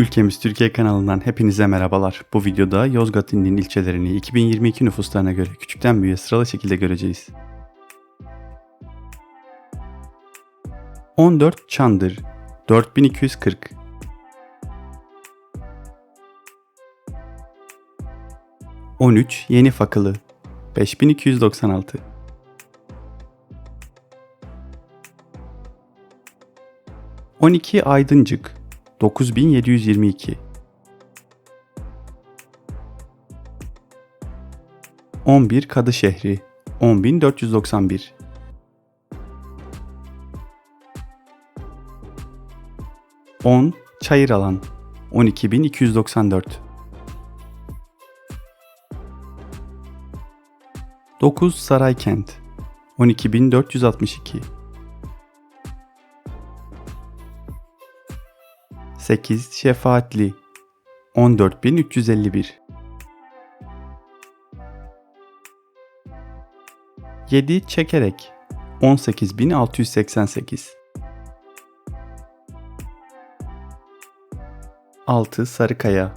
Ülkemiz Türkiye kanalından hepinize merhabalar. Bu videoda Yozgat İl'inin ilçelerini 2022 nüfuslarına göre küçükten büyüğe sıralı şekilde göreceğiz. 14 Çandır 4240 13 Yeni Fakılı 5296 12 Aydıncık 9722 11 Kadışehri 10491 10 Çayıralan 12294 9 Saraykent 12462 8 Şefaatli. 14351 7 Çekerek. 18688 6 Sarıkaya.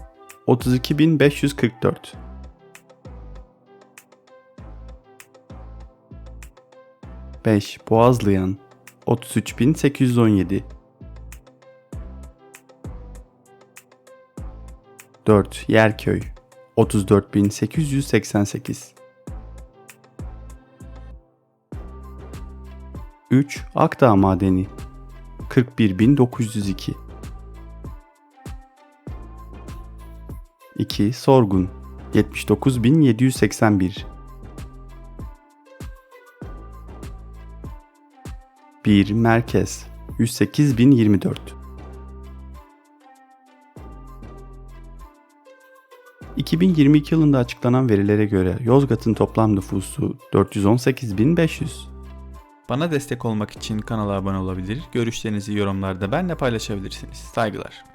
32544 5 Boğazlıyan. 33817 4 Yerköy 34888 3 Akdağ Madeni 41902 2 Sorgun 79781 1 Merkez 108024 2022 yılında açıklanan verilere göre Yozgat'ın toplam nüfusu 418.500. Bana destek olmak için kanala abone olabilir, görüşlerinizi yorumlarda benimle paylaşabilirsiniz. Saygılar.